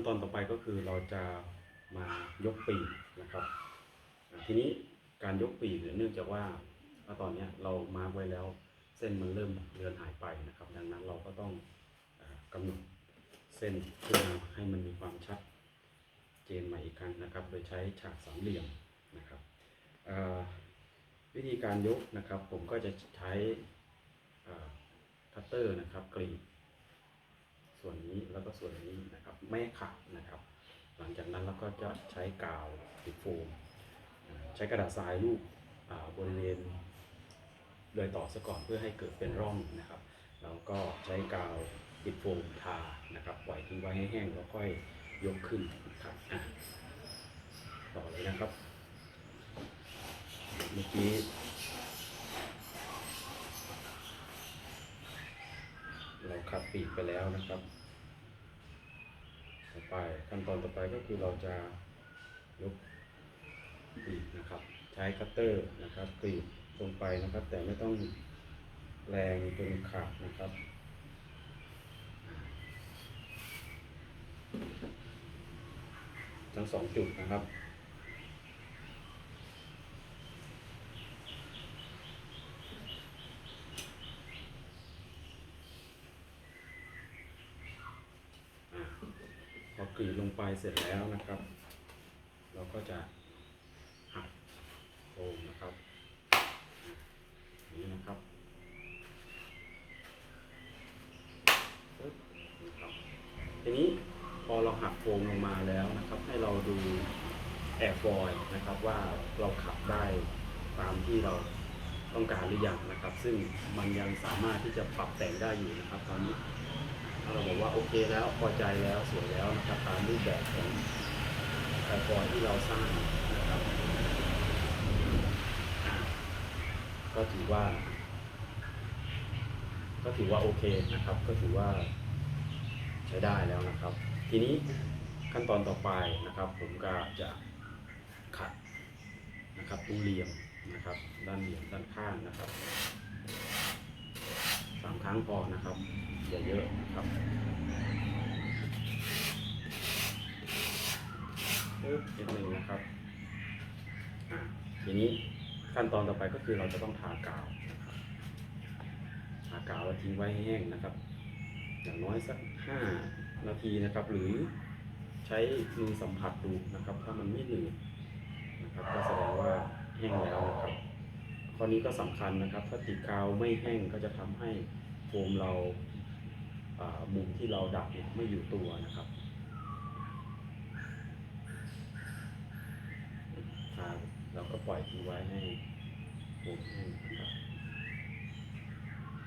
นตอนต่อไปก็คือเราจะมายกปีกนะครับ ทีนี้การยกปีกเนี่ยเนื่องจากว่าตอนนี้เรามาไว้แล้วเส้นมันเริ่มเลือนหายไปนะครับ ดังนั้นเราก็ต้องอ่อกำหนดเส้นเพื่อให้มันมีความชัดเจนใหม่อีกครั้งนะครับ โดยใช้ฉากสามเหลี่ยมนะครับวิธีการยกนะครับ ผมก็จะใช้คัตเตอร์นะครับกรีด ส่วนนี้แล้วก็ส่วนนี้นะครับไม่ขาดนะครับ หลังจากนั้นเราก็จะใช้กาวติดโฟม ใช้กระดาษทรายรูปบริเวณโดยต่อซะก่อนเพื่อให้เกิดเป็นร่องนะครับแล้วก็ใช้กาวติดโฟมทานะครับปล่อยทิ้งไว้ให้แห้งแล้วค่อยยกขึ้นนะครับต่อเลยนะครับเมื่อกี้ เราขัดปีกไปแล้วนะครับ ต่อไปขั้นตอนต่อไปก็คือเราจะยกปีกนะครับ ใช้คัตเตอร์นะครับกรีดลงไปนะครับ แต่ไม่ต้องแรงจนขาดนะครับทั้งสองจุดนะครับ อ่าพอกรีดลงไป เสร็จแล้วนะครับ เราก็จะหักโฟมนะครับนี้นะครับทีนี้พอเราหักโฟมลงมาแล้วนะครับ ให้เราดูแอร์ฟอยล์นะครับว่าเราขับได้ตามที่เราต้องการหรือยังนะครับ ซึ่งมันยังสามารถที่จะปรับแต่งได้อยู่นะครับตอนนี้ เราบอกว่าโอเคแล้วพอใจแล้วสวยแล้วนะครับตามรูปแบบของแอร์ฟอยที่เราสร้างนะครับก็ถือว่า ก็ถือว่าโอเคนะครับ ก็ถือว่าใช้ได้แล้วนะครับ ทีนี้ขั้นตอนต่อไปนะครับ ผมก็จะขัดนะครับตรงเหลี่ยมนะครับ ด้านเหลี่ยมด้านข้างนะครับ สามครั้งพอนะครับอย่าเยอะนะครับปึ๊บนิดหนึ่งนะครับทีนี้ขั้นตอนต่อไปก็คือเราจะต้องทากาวนะครับทากาวแล้วทิ้งไว้ให้แห้งนะครับ อย่างน้อยสักห้านาทีนะครับ หรือใช้มือสัมผัสดูนะครับ ถ้ามันไม่หนืดนะครับก็แสดงว่าแห้งแล้วนะครับ ข้อนี้ก็สำคัญนะครับ ถ้าติดกาวไม่แห้งก็จะทำให้โฟมเราอ่มุมที่เราดับเนี่ยไม่อยู่ตัวนะครับทาเราก็ปล่อยทิ้งไว้ให้โฟมแห้งนะ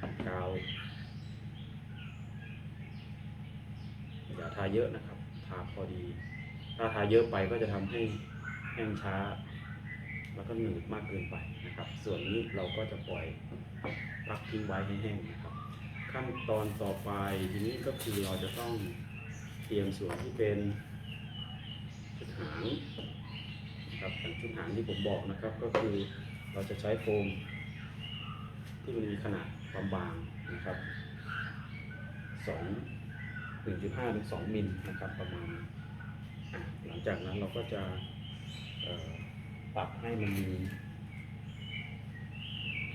ครับกาวอย่าทาเยอะนะครับ ทาพอดี ถ้าทาเยอะไปก็จะทำให้แห้งช้า แล้วก็หนืดมากเกินไปนะครับ ส่วนนี้เราก็จะปล่อยพักทิ้งไว้ให้แห้งนะครับ ขั้นตอนต่อไปทีนี้ก็คือเราจะต้องเตรียมส่วนที่เป็นชุดหางนะครับอย่างชุดหางที่ผมบอกนะครับ ก็คือเราจะใช้โฟม ที่มันมีขนาดความบางนะครับสองหนึ่งจุดห้าถึงสองมิลนะครับประมาณ หลังจากนั้นเราก็จะ ปรับให้มันมี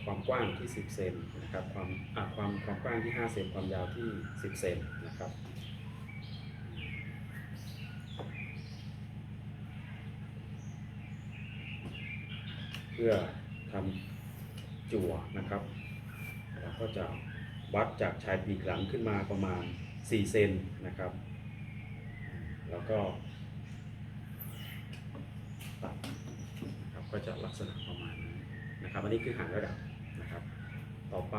ความกว้างที่ 10 เซนนะครับ ความความความกว้างที่ 5 เซน ความยาวที่ 10 เซนนะครับ เพื่อทำจั่วนะครับเราก็จะวัดจากชายปีกหลังขึ้นมาประมาณ 4 เซนนะครับ แล้วก็ตัด นะครับ ก็จะลักษณะประมาณนี้นะครับอันนี้คือหางระดับนะครับ ต่อไป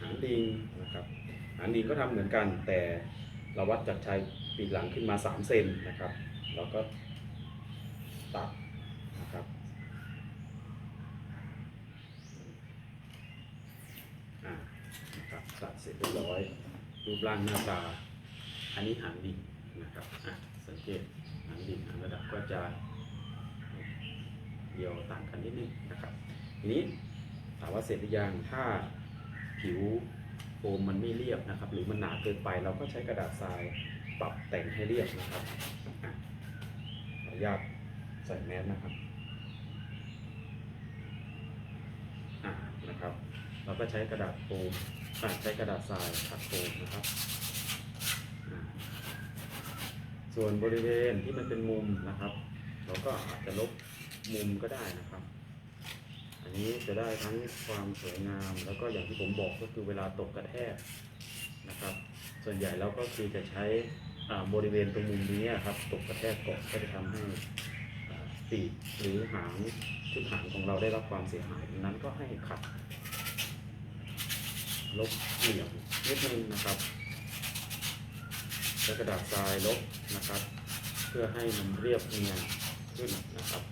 หางดิงนะครับหางดิงก็ทำเหมือนกันแต่เราวัดจากชายปีกหลังขึ้นมา 3 เซนนะครับ แล้วก็ตัดนะครับนะครับตัดเสร็จเรียบร้อยรูปร่างหน้าตา อันนี้หางดิงนะครับสังเกตหางดิงหางระดับก็จะ เดียวต่างกันนิดนึงนะครับทีนี้ถามว่าเสร็จหรือยังถ้าผิวโฟมมันไม่เรียบนะครับ หรือมันหนาเกินไปเราก็ใช้กระดาษทรายปรับแต่งให้เรียบนะครับขออนุญาตใส่แมสนะครับนะครับ เราก็ใช้กระดาษโฟมอ่ใช้กระดาษทรายขัดโฟมนะครับ ส่วนบริเวณที่มันเป็นมุมนะครับ เราก็อาจจะลบ มุมก็ได้นะครับ อันนี้จะได้ทั้งความสวยงาม แล้วก็อย่างที่ผมบอกก็คือเวลาตกกระแทกนะครับ ส่วนใหญ่เราก็คือจะใช้บริเวณตรงมุมนี้ครับตกกระแทกเกาะก็จะทำให้ปีกหรือหางชุดหางของเราได้รับความเสียหายดังนั้นก็ให้ขัดลบเหลี่ยมนิดนึงนะครับกระดาษทรายลบนะครับ เพื่อให้มันเรียบเนียนขึ้นนะครับ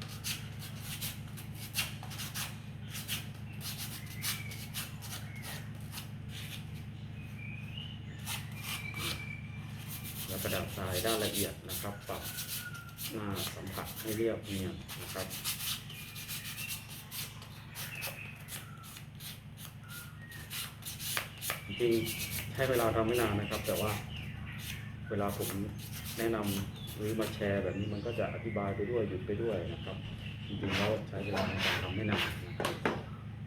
แล้วกระดาษทรายด้านละเอียดนะครับ ปรับหน้าสัมผัส ให้เรียบเนียนนะครับจริงๆใช้เวลาทำไม่นานนะครับ แต่ว่าเวลาผมแนะนำหรือมาแชร์แบบนี้มันก็จะอธิบายไปด้วยหยุดไปด้วยนะครับจริงๆแล้วใช้เวลาในการทำไม่นานนะครับ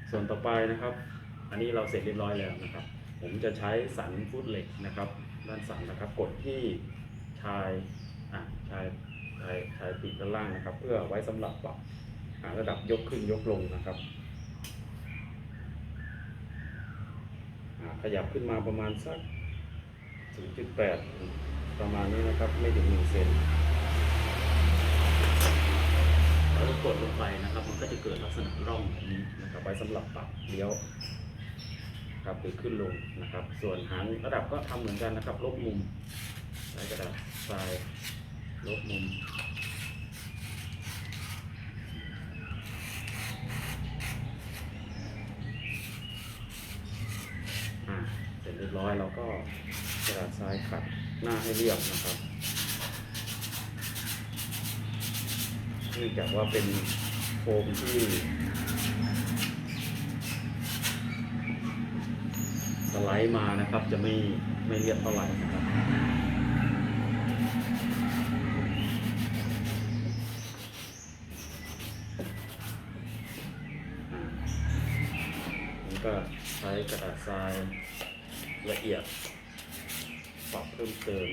ส่วนต่อไปนะครับ อันนี้เราเสร็จเรียบร้อยแล้วนะครับ ผมจะใช้สันฟุตเหล็กนะครับ ด้านสันนะครับ กดที่ชายอะชาย ชายชายปีกด้านล่างนะครับ เพื่อไว้สำหรับปรับหาระดับยกขึ้นยกลงนะครับขยับขึ้นมาประมาณสัก 0.8 ประมาณนี้นะครับ ไม่ถึง1เซนแล้วก็กดลงไปนะครับ มันก็จะเกิดลักษณะร่องแบบนี้นะครับไว้สำหรับปรับเลี้ยวครับหรือขึ้นลงนะครับ ส่วนหางระดับก็ทำเหมือนกันนะครับ ลบมุมใช้กระดาษทราย ลบมุมเสร็จเรียบร้อยเราก็กระดาษทรายขัดหน้าให้เรียบนะครับเนื่องจากว่าเป็นโฟมที่สไลด์มานะครับ จะไม่ไม่เรียบเท่าไหร่นะครับ อ่าผมก็ใช้ก ระดาษทรายละเอียดปรับเพิ่มเติม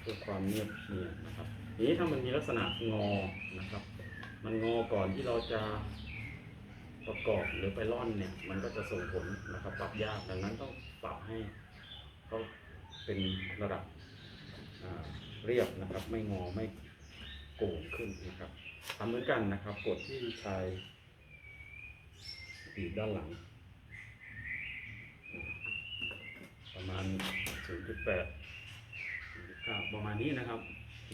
เพื่อความเนียบเนียนนะครับทีนี้ถ้ามันมีลักษณะงอนะครับ มันงอก่อนที่เราจะประกอบหรือไปร่อนเนี่ย มันก็จะส่งผลนะครับ ปรับยากดังนั้นต้องปรับให้เขาเป็นระดับเรียบนะครับ ไม่งอไม่โก่งขึ้นนะครับทำเหมือนกันนะครับ กดที่ชายปีกด้านหลัง ประมาณ 0.8 0.9 ประมาณนี้นะครับ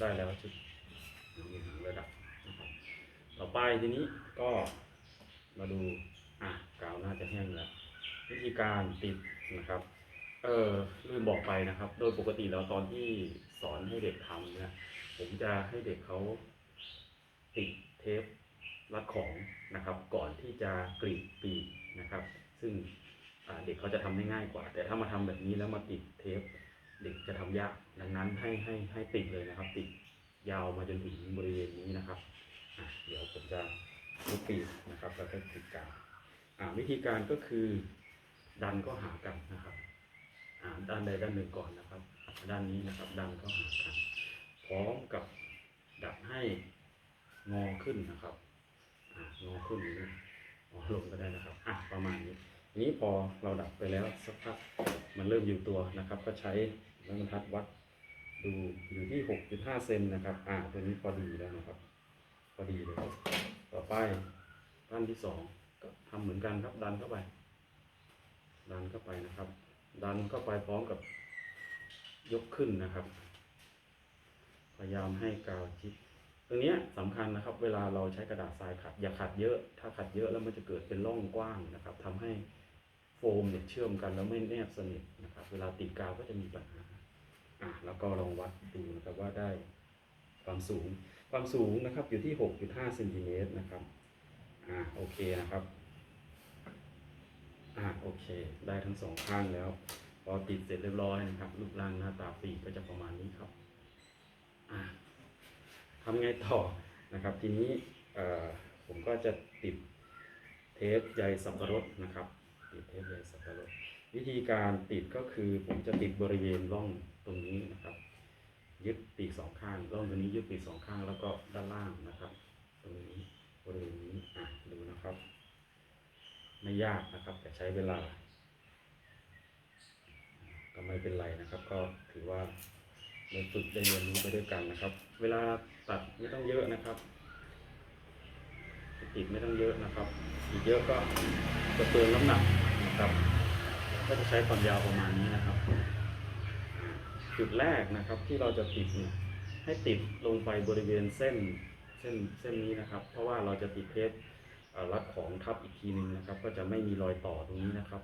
ได้แล้วชุดมีหางระดับนะครับต่อไปทีนี้ก็มาดู อะกาวน่าจะแห้งแล้ว วิธีการติดนะครับ เออลืมบอกไปนะครับ โดยปกติแล้วตอนที่สอนให้เด็กทำเนี่ยผมจะให้เด็กเขาติดเทปรัดของนะครับ ก่อนที่จะกรีดปีกนะครับ ซึ่ง เด็กเขาจะทำได้ง่ายกว่า แต่ถ้ามาทำแบบนี้แล้วมาติดเทป เด็กจะทำยากดังนั้นให้ให้ให้ติดเลยนะครับ ติดยาวมาจนถึงบริเวณนี้นะครับเดี๋ยวผมจะลูกปีกนะครับแล้วก็ติดกาววิธีการก็คือดันก็หากันนะครับด้านใดด้านหนึ่งก่อนนะครับ ด้านนี้นะครับ ดันก็หากัน พร้อมกับดัดให้งอขึ้นนะครับองอขึ้นอย่างนี้งอลงก็ได้นะครับอะประมาณนี้ นี้พอเราดับไปแล้วสักพักมันเริ่มอยู่ตัวนะครับ ก็ใช้ไม้บรรทัดวัดดูอยู่ที่ 6.5 เซนนะครับ อ่า ตัวนี้พอดีแล้วนะครับ พอดีเลยต่อไปด้านที่สองก็ทำเหมือนกันครับดันเข้าไป ดันเข้าไปนะครับ ดันเข้าไปพร้อมกับยกขึ้นนะครับ พยายามให้กาวชิดตรงนี้ยสำคัญนะครับ เวลาเราใช้กระดาษทรายขัดอย่าขัดเยอะ ถ้าขัดเยอะแล้วมันจะเกิดเป็นร่องกว้างนะครับทำให้ โฟมเนี่ยเชื่อมกันแล้วไม่แนบสนิทนะครับ เวลาติดกาวก็จะมีปัญหาอะแล้วก็ลองวัดดูนะครับว่าได้ความสูง ความสูงนะครับอยู่ที่ 6.5เซนติเมตรนะครับอ่าโอเคนะครับอ่าโอเค ได้ทั้งสองข้างแล้ว พอติดเสร็จเรียบร้อยนะครับรูปร่างหน้าตาปีกก็จะประมาณนี้ครับอ่าทำไงต่อนะครับ ทีนี้อ่อผมก็จะติดเทปใยสับปะรดนะครับ ติดเทปใยสับปะรดวิธีการติดก็คือผมจะติดบริเวณร่องตรงนี้นะครับ ยึดปีกสองข้างร่องตรงนี้ยึดปีกสองข้างแล้วก็ด้านล่างนะครับ ตรงนี้บริเวณนี้อะดูนะครับ ไม่ยากนะครับแต่ใช้เวลาก็ไม่เป็นไรนะครับ ก็ถือว่าได้ฝึกได้เรียนรู้ไปด้วยกันนะครับ เวลาตัดไม่ต้องเยอะนะครับ ติดไม่ต้องเยอะนะครับ อีกเยอะก็จะเปลืองน้ำหนักนะครับก็จะใช้ความยาวประมาณนี้นะครับ จุดแรกนะครับที่เราจะติดเนี่ยให้ติดลงไปบริเวณเส้นเส้นเส้นนี้นะครับ เพราะว่าเราจะติดเทปรัดของทับอีกทีหนึ่งนะครับ ก็จะไม่มีรอยต่อตรงนี้นะครับ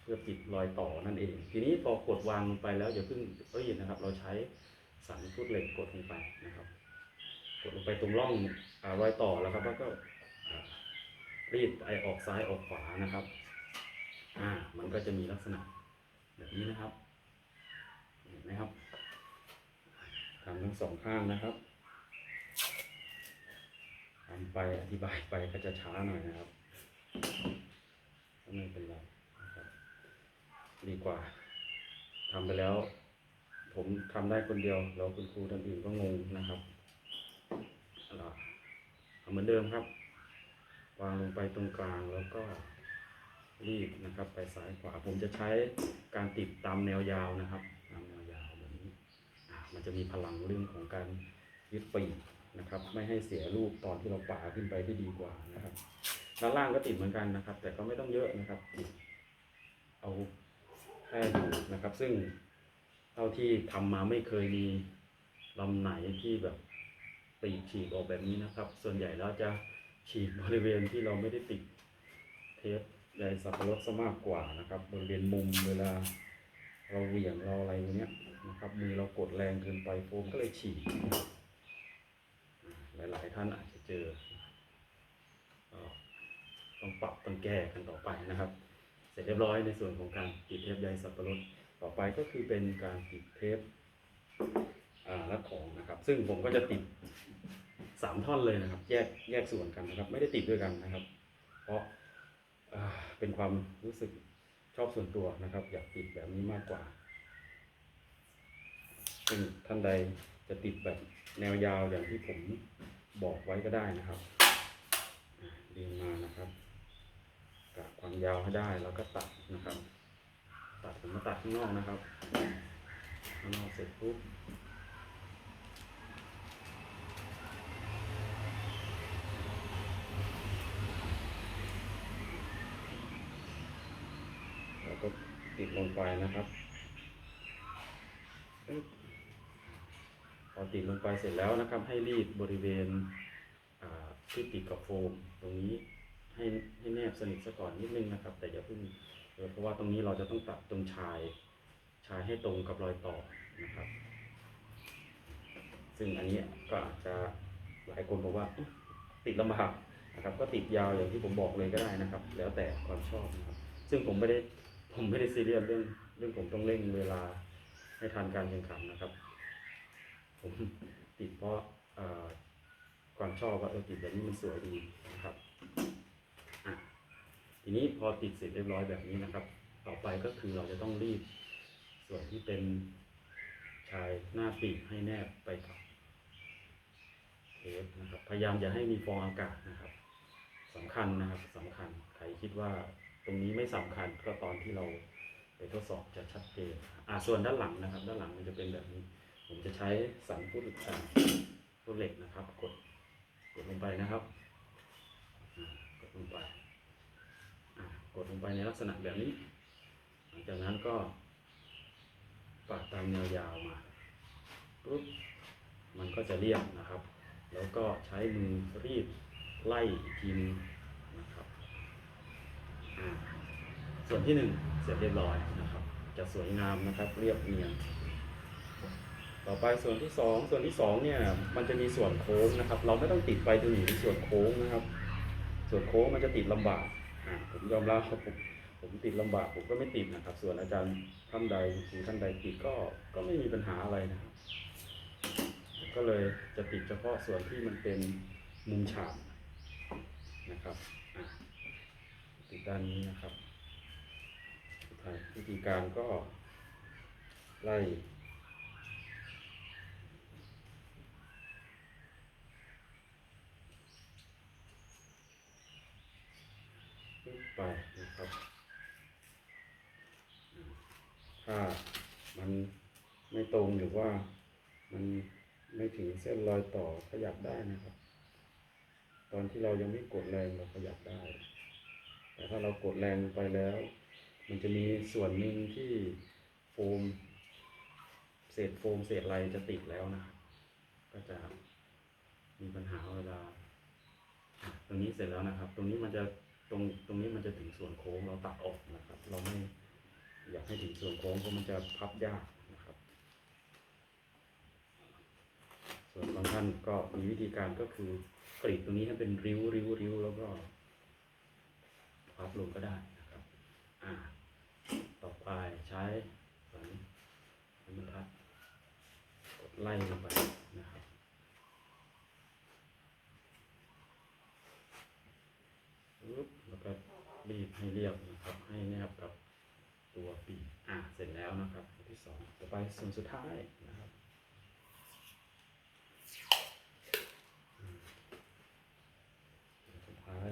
เพื่อปิดรอยต่อนั่นเอง ทีนี้พอกดวางลงไปแล้วอย่าเพิ่งเอ้ยนะครับ เราใช้สันฟุตเหล็กกดลงไปนะครับ กดลงไปตรงร่อง รอยต่อแล้วครับ แล้วก็รีดไอออกซ้ายออกขวานะครับ อ่า มันก็จะมีลักษณะแบบนี้นะครับ เห็นไหมครับทำทั้งสองข้างนะครับทำไปอธิบายไปก็จะช้าหน่อยนะครับก็ไม่เป็นไรนะครับดีกว่าทำไปแล้ว ผมทำได้คนเดียว แล้วคุณครูท่านอื่นก็งงนะครับ เหมือนเดิมครับ วางลงไปตรงกลางแล้วก็รีดนะครับ ไปซ้ายขวาผมจะใช้การติดตามแนวยาวนะครับตามแนวยาวแบบนี้มันจะมีพลังเรื่องของการยึดปีกนะครับ ไม่ให้เสียรูปตอนที่เราป่าขึ้นไปได้ดีกว่านะครับด้านล่างก็ติดเหมือนกันนะครับ แต่ก็ไม่ต้องเยอะนะครับติดเอาแค่อยู่นะครับ ซึ่งเท่าที่ทำมาไม่เคยมีลำไหนที่แบบ ปีกฉีกออกแบบนี้นะครับ ส่วนใหญ่แล้วจะฉีกบริเวณที่เราไม่ได้ติดเทปใยสับปะรดซะมากกว่านะครับ บริเวณมุมเวลาเราเหวี่ยงเราอะไรอย่างเงี้ยนะครับมือเรากดแรงเกินไปโฟมก็เลยฉีกอ่าหลาย ๆ ท่านอาจจะเจอต้องปรับต้องแก้กันต่อไปนะครับ เสร็จเรียบร้อยในส่วนของการติดเทปใยสับปะรดต่อไปก็คือเป็นการติดเทป รัดของนะครับ ซึ่งผมก็จะติดสามท่อนเลยนะครับ แยกแยกส่วนกันนะครับ ไม่ได้ติดด้วยกันนะครับ เพราะเป็นความรู้สึกชอบส่วนตัวนะครับ อยากติดแบบนี้มากกว่าซึ่งท่านใดจะติดแบบแนวยาวอย่างที่ผมบอกไว้ก็ได้นะครับดึงมานะครับกะความยาวให้ได้แล้วก็ตัดนะครับ ตัดผมมาตัดข้างนอกนะครับข้างนอกเสร็จปุ๊บแล้วก็ติดลง ไปนะครับพอติดลงไปเสร็จแล้วนะครับ ให้รีดบริเวณที่ติดกับโฟมตรงนี้ให้ให้แนบสนิทซะก่อนนิดนึงนะครับ แต่อย่าเพิ่งเพราะว่าตรงนี้เราจะต้องตัดตรงชาย ชายให้ตรงกับรอยต่อนะครับ ซึ่งอันนี้ก็อาจจะหลายคนบอกว่าติดลำบากนะครับ ก็ติดยาวอย่างที่ผมบอกเลยก็ได้นะครับ แล้วแต่ความชอบนะครับ ซึ่งผมไม่ได้ ผมไม่ได้ซีเรียสเรื่องเรื่องผมต้องเร่งเวลาให้ทันการแข่งขันนะครับ ผมติดเพราะความชอบว่าเออติดแบบนี้มันสวยดีนะครับอะทีนี้พอติดเสร็จเรียบร้อยแบบนี้นะครับ ต่อไปก็คือเราจะต้องรีดส่วนที่เป็นชายหน้าปีกให้แนบไปกับเทปนะครับ พยายามอย่าให้มีฟองอากาศนะครับสำคัญนะครับสำคัญใครคิดว่า ตรงนี้ไม่สำคัญก็ตอนที่เราไปทดสอบจะชัดเจนอ่าส่วนด้านหลังนะครับ ด้านหลังมันจะเป็นแบบนี้ ผมจะใช้สันฟุตอ่าฟุตเหล็กนะครับ กดกดลงไปนะครับกดลงไปกดลงไปในลักษณะแบบนี้ หลังจากนั้นก็ปาดตามแนวยาวมาปุ๊บมันก็จะเรียบนะครับ แล้วก็ใช้มือรีดไล่อีกทีนึง ส่วนที่หนึ่งเสร็จเรียบร้อยนะครับ จะสวยงามนะครับ เรียบเนียน ต่อไปส่วนที่สองส่วนที่สองเนี่ยมันจะมีส่วนโค้งนะครับ เราไม่ต้องติดไปจนถึงส่วนโค้งนะครับ ส่วนโค้งมันจะติดลำบากผมยอมรับครับผมผมติดลำบากผมก็ไม่ติดนะครับ ส่วนอาจารย์ท่านใดครูท่านใดติดก็ก็ไม่มีปัญหาอะไรนะครับ ก็เลยจะติดเฉพาะส่วนที่มันเป็นมุมฉากนะครับ ติดด้านนี้นะครับวิธีการก็ไล่ขึ้นไปนะครับ ถ้ามันไม่ตรงหรือว่ามันไม่ถึงเส้นรอยต่อขยับได้นะครับ ตอนที่เรายังไม่กดแรงเราขยับได้ แต่ถ้าเรากดแรงไปแล้ว มันจะมีส่วนหนึ่งที่โฟม เศษโฟมเศษอะไรจะติดแล้วนะ ก็จะมีปัญหาเวลา ตรงนี้เสร็จแล้วนะครับ ตรงนี้มันจะตรงตรงนี้มันจะถึงส่วนโค้งเราตัดออกนะครับ เราไม่อยากให้ถึงส่วนโค้งเพราะมันจะพับยากนะครับ ส่วนบางท่านก็มีวิธีการก็คือกรีดตรงนี้ให้เป็นริ้วริ้วริ้วแล้วก็ พับลงก็ได้นะครับ อ่า ต่อไปใช้ฝันบรรทัดกดไล่ลงไปนะครับปึ๊บแล้วก็รีดให้เรียบนะครับ ให้แนบกับตัวปีกอ่า เสร็จแล้วนะครับที่สองต่อไปส่วนสุดท้ายนะครับสุดท้าย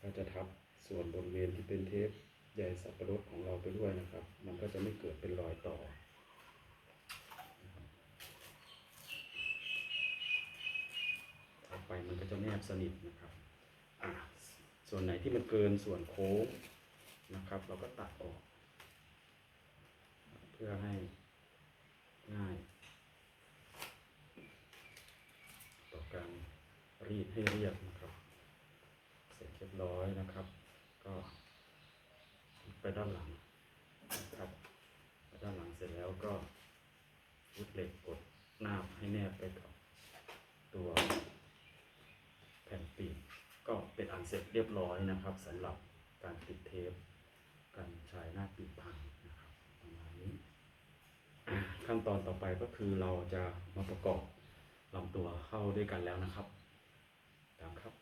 ก็จะทับ ส่วนบริเวณที่เป็นเทปใยสับปะรดของเราไปด้วยนะครับ มันก็จะไม่เกิดเป็นรอยต่อต่อไปมันก็จะแนบสนิทนะครับอะส่วนไหนที่มันเกินส่วนโค้งนะครับ เราก็ตัดออก เพื่อให้ง่าย ต่อการรีดให้เรียบนะครับ เสร็จเรียบร้อยนะครับ ก็ไปด้านหลังนะครับไปด้านหลังเสร็จแล้วก็รุดเหล็กกดหน้าให้แนบไปกับตัวแผ่นปีกก็เป็นอันเสร็จเรียบร้อยนะครับสำหรับการติดเทปกันชายหน้าปีกพังนะครับประมาณนี้ขั้นตอนต่อไปก็คือเราจะมาประกอบลำตัวเข้าด้วยกันแล้วนะครับตามครับ